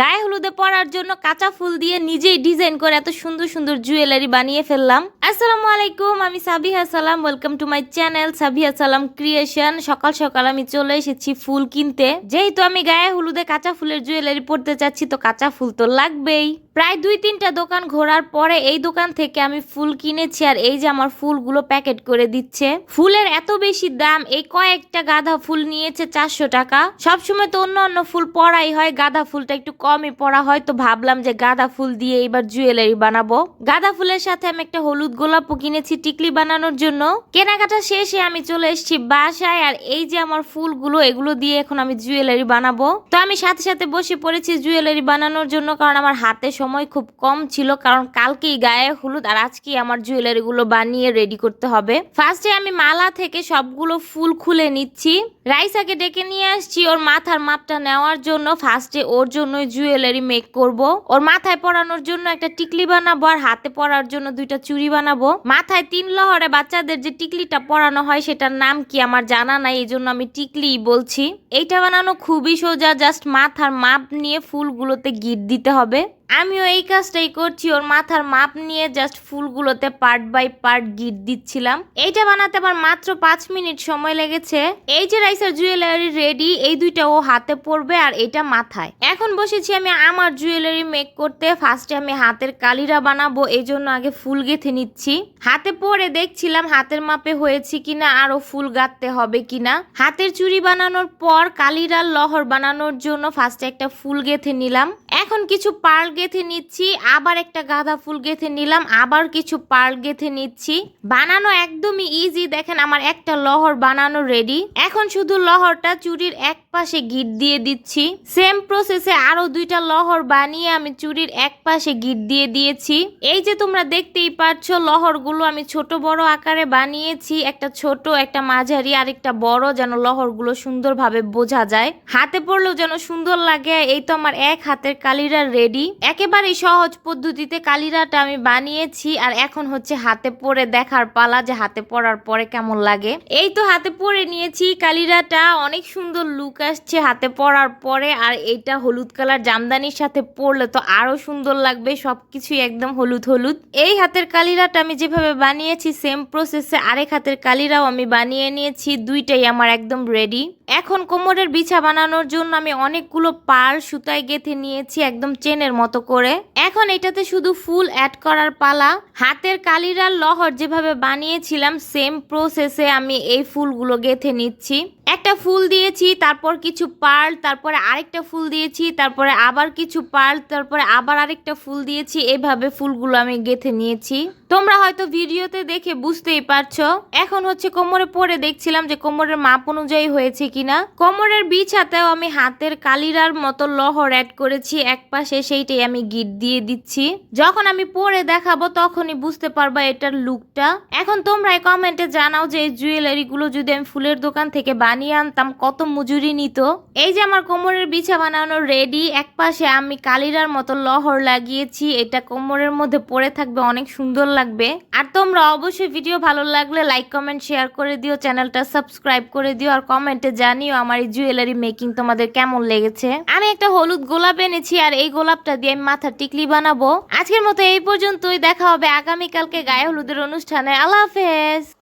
গায়ে হলুদে পরার জন্য কাঁচা ফুল দিয়ে নিজেই ডিজাইন করে এত সুন্দর সুন্দর জুয়েলারি বানিয়ে ফেললাম। আসসালামু আলাইকুম, আমি Sabiha Salam welcome to my channel Sabiha Salam creation সকাল সকাল আমি চলে এসেছি ফুল কিনতে। যেহেতু আমি গায়ে হলুদে কাঁচা ফুলের জুয়েলারি পরতে চাচ্ছি, তো কাঁচা ফুল তো লাগবেই। প্রায় দুই তিনটা দোকান ঘোরার পরে এই দোকান থেকে আমি ফুল কিনেছি আর এই যে আমার ফুলগুলো প্যাকেট করে দিচ্ছে। ফুলের এত বেশি দাম, এই কয়েকটা গাঁদা ফুল নিয়েছে চারশো টাকা। সবসময় তো অন্য অন্য ফুল পরাই হয়, গাঁদা ফুলটা একটু কমই পড়া হয়। তো ভাবলাম যে গাঁদা ফুল দিয়ে এবার জুয়েলারি বানাবো। গাঁদা ফুলের সাথে আমি একটা হলুদ গোলাপও কিনেছি টিকলি বানানোর জন্য। কেনাকাটা শেষে আমি চলে এসেছি বাসায় আর এই যে আমার ফুলগুলো, এগুলো দিয়ে এখন আমি জুয়েলারি বানাবো। তো আমি সাথে সাথে বসে পড়েছি জুয়েলারি বানানোর জন্য, কারণ আমার হাতে সময় খুব কম ছিল, কারণ কালকেই গায়ে হলুদ আর আজকেই আমার জুয়েলারি গুলো বানিয়ে রেডি করতে হবে। ফার্স্টে আমি মালা থেকে সবগুলো ফুল খুলে নিচ্ছি। রাইসাকে ডেকে নিয়ে আসছি ওর মাথার মাপটা নেওয়ার জন্য। ফার্স্টে ওর জন্য জুয়েলারি মেক করব। ওর মাথায় পরানোর জন্য একটা টিকলি বানাবো আর হাতে পরার জন্য দুইটা চুড়ি বানাবো। মাথায় তিন লহরে বাচ্চাদের যে টিকলিটা পরানো হয় সেটার নাম কি আমার জানা নাই এই জন্য আমি টিকলিই বলছি। এইটা বানানো খুবই সোজা জাস্ট মাথার মাপ নিয়ে ফুলগুলোতে গিট দিতে হবে। আমিও এই কাজটাই করছি, ওর মাথার মাপ নিয়ে জাস্ট ফুলগুলোতে পার্ট বাই পার্ট গিট দিচ্ছিলাম। এইটা বানাতে আমার মাত্র পাঁচ মিনিট সময় লেগেছে। এই যে রাইসার জুয়েলারি রেডি এই দুইটা ও হাতে পরবে আর এটা মাথায়। এখন বসেছি আমি আমার জুয়েলারি মেক করতে ফার্স্টে আমি হাতের কালিরা বানাবো, এই জন্য আগে ফুল গেঁথে নিচ্ছি। হাতে পরে দেখছিলাম হাতের মাপে হয়েছে কিনা আরও ফুল গাঁথতে হবে কিনা। হাতের চুড়ি বানানোর পর কালিরার লহর বানানোর জন্য ফার্স্টে একটা ফুল গেঁথে নিলাম। এখন কিছু পার্ল গেঁথে নিচ্ছি, আবার একটা গাঁদা ফুল গেঁথে নিলাম, আবার কিছু পার্ল গেঁথে নিচ্ছি। বানানো একদমই ইজি দেখেন আমার একটা লহর বানানো রেডি এখন শুধু লহরটা চুরির এক পাশে গিট দিয়ে দিচ্ছি। সেম প্রসেসে আরও দুইটা লহর বানিয়ে আমি চুরির এক পাশে গিট দিয়ে দিয়েছি। এই যে তোমরা দেখতেই পাচ্ছ, লহরগুলো আমি ছোট বড় আকারে বানিয়েছি, একটা ছোট, একটা মাঝারি আর একটা বড়, যেন লহরগুলো সুন্দরভাবে বোঝা যায়। হাতে পড়লেও যেন সুন্দর লাগে, এই তো আমার এক হাতের কালিরা রেডি একেবারেই সহজ পদ্ধতিতে কালিরাটা আমি বানিয়েছি আর এখন হচ্ছে হাতে পরে দেখার পালা যে হাতে পরার পরে কেমন লাগে। এই তো হাতে পরে নিয়েছি কালিরাটা, অনেক সুন্দর লুক আসছে হাতে পরার পরে আর এটা হলুদ কালার জামদানির সাথে পরলে তো আরও সুন্দর লাগবে, সবকিছুই একদম হলুদ হলুদ। এই হাতের কালিরাটা আমি যেভাবে বানিয়েছি সেম প্রসেসে আরেক হাতের কালিরাও আমি বানিয়ে নিয়েছি, দুইটাই আমার একদম রেডি এখন কোমরের বিছা বানানোর জন্য আমি অনেকগুলো পার সুতায় গেঁথে নিয়েছি একদম চেনের মতো করে। এখন এটাতে শুধু ফুল অ্যাড করার পালা। হাতের কালিরার লহর যেভাবে বানিয়েছিলাম সেম প্রসেসে আমি এই ফুলগুলো গেঁথে নিচ্ছি। একটা ফুল দিয়েছি, তারপর কিছু পার্ল তারপরে আরেকটা ফুল দিয়েছি, তারপরে আবার কিছু পার্ল তারপরে আবার আরেকটা ফুল দিয়েছি। এভাবে ফুলগুলো আমি গেঁথে নিয়েছি। তোমরা হয়তো ভিডিওতে দেখে বুঝতেই পারছ, এখন হচ্ছে কোমরে পরে দেখছিলাম যে কোমরের মাপ অনুযায়ী হয়েছে কিনা। কোমরের বিছাতেও আমি হাতের কালিরার মতো লহর অ্যাড করেছি, এক পাশে সেইটাই আমি গিট দিয়ে দিচ্ছি। যখন আমি পরে দেখাবো তখনই বুঝতে পারবা এটার লুকটা। এখন তোমরা কমেন্টে জানাও যে এই জুয়েলারি গুলো যদি আমি ফুলের দোকান থেকে বানিয়ে আনতাম, কত মজুরি নিত। এই যে আমার কোমরের বিছা বানানো রেডি এক পাশে আমি কালিরার মতো লহর লাগিয়েছি, এটা কোমরের মধ্যে পরে থাকবে, অনেক সুন্দর লাগবে আর তোমরা অবশ্যই ভিডিও ভালো লাগলে লাইক কমেন্ট শেয়ার করে দিও চ্যানেলটা সাবস্ক্রাইব করে দিও, আর কমেন্টে জানিও আমার এই জুয়েলারি মেকিং তোমাদের কেমন লেগেছে। আমি একটা হলুদ গোলাপ এনেছি, আর এই গোলাপটা দিয়ে আমি মাথার টিকলি বানাবো। আজকের মতো এই পর্যন্তই, দেখা হবে আগামীকালকে গায়ে হলুদের অনুষ্ঠানে। আল্লাহ হাফেজ!